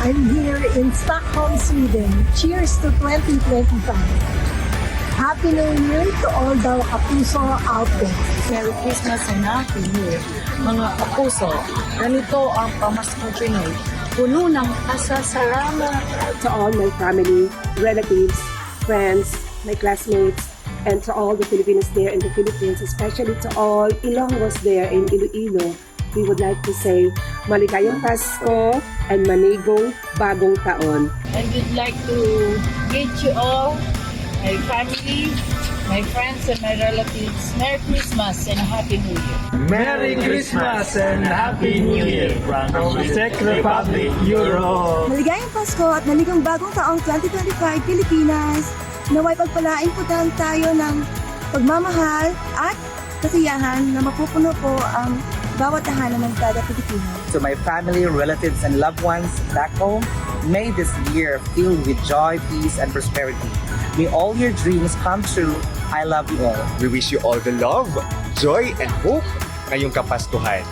I'm here in Stockholm, Sweden. Cheers to 2025. Happy New Year to all the kapuso out there. Merry Christmas and Happy New Year. Mga kapuso, ganito ang pamaskong Pinoy. Puno ng pasasalamat. to all my family, relatives, friends, my classmates, and to all the Filipinos there in the Philippines, especially to all Ilonggos there in Iloilo. We would like to say maligayang Pasko and manigong bagong taon. I would like to greet you all, my family, my friends, and my relatives. Merry Christmas and Happy New Year. Merry Christmas and Happy New Year from the Czech Republic, Europe. Maligayang Pasko at maligong bagong taong 2025 Pilipinas. Naway pagpalain po tayo ng pagmamahal at kasiyahan na mapupuno po ang bawat tahanan ng kada Pilipino. to my family, relatives, and loved ones back home, may this year filled with joy, peace, and prosperity. May all your dreams come true. I love you all. We wish you all the love, joy, and hope ngayong Kapaskuhan.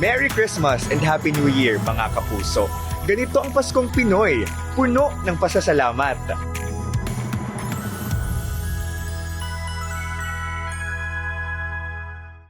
Merry Christmas and Happy New Year mga kapuso. Ganito ang Paskong Pinoy, puno ng pasasalamat.